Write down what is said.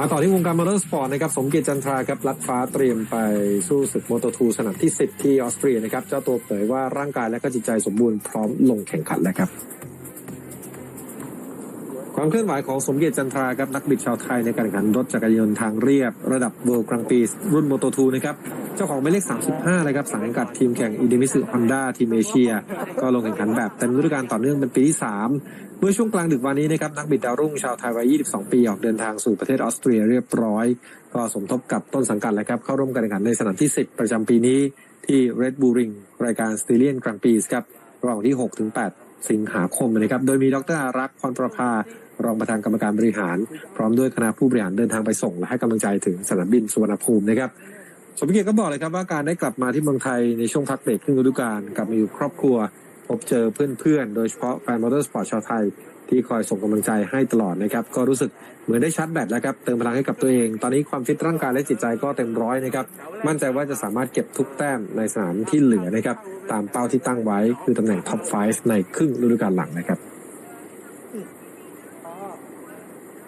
มาต่อที่วงการมอเตอร์สปอร์ตนะครับสมเกียรติจันทราครับลัดฟ้าเตรียมไปสู้ศึกโมโตทูสนามที่ 10 ที่ออสเตรียนะครับเจ้าตัวเผยว่าร่างกายและก็จิตใจสมบูรณ์พร้อมลงแข่งขันแล้วครับ ความเคลื่อนไหวของสมเกียรติจันทราครับนักบิดชาวไทยในการแข่งขันรถจักรยานยนต์ทางเรียบ ระดับเวิลด์กรังปีรุ่นโมโตทูนะครับ เจ้าของหมายเลข 35เลยครับสังกัดทีมแข่งอีเดมิสึฮอนด้าทีมเอเชีย ก็ลงแข่งขันแบบเต็มฤดูกาลต่อเนื่องเป็นปีที่ 3 เมื่อช่วงกลางดึกวันนี้นะครับนักบิดดาวรุ่งชาวไทยวัย 22 ปีออกเดินทางสู่ประเทศออสเตรียเรียบร้อย ก็สมทบกับต้นสังกัดเลยครับเข้าร่วมการแข่งขันในสนามที่ 10 ประจำปีนี้ที่ Red Bull Ring รายการ s t i l i a n Grand Prix ครับระหว่างที่6-8สิงหาคมนะครับ โดยมีดรอารักษ์พรประภารองประธานกรรมการบริหาร พร้อมด้วยคณะผู้บริหารเดินทางไปส่ง และให้กำลังใจถึงสนามบินสุวรรณภูมินะครับ สมเกียรติก็บอกเลยครับว่าการได้กลับมาที่เมืองไทยในช่วงพักเบรกครึ่งฤดูกาลกลับมาอยู่ครอบครัว พบเจอเพื่อนๆ โดยเฉพาะแฟนมอเตอร์สปอร์ตชาวไทย ที่คอยส่งกำลังใจให้ตลอดนะครับ ก็รู้สึกเหมือนได้ชาร์จแบตแล้วครับ เติมพลังให้กับตัวเอง ตอนนี้ความฟิตร่างกายและจิตใจก็เต็มร้อยนะครับ มั่นใจว่าจะสามารถเก็บทุกแต้มในสนามที่เหลือนะครับ ตามเป้าที่ตั้งไว้คือตำแหน่งท็อป 5 ในครึ่งฤดูกาลหลังนะครับ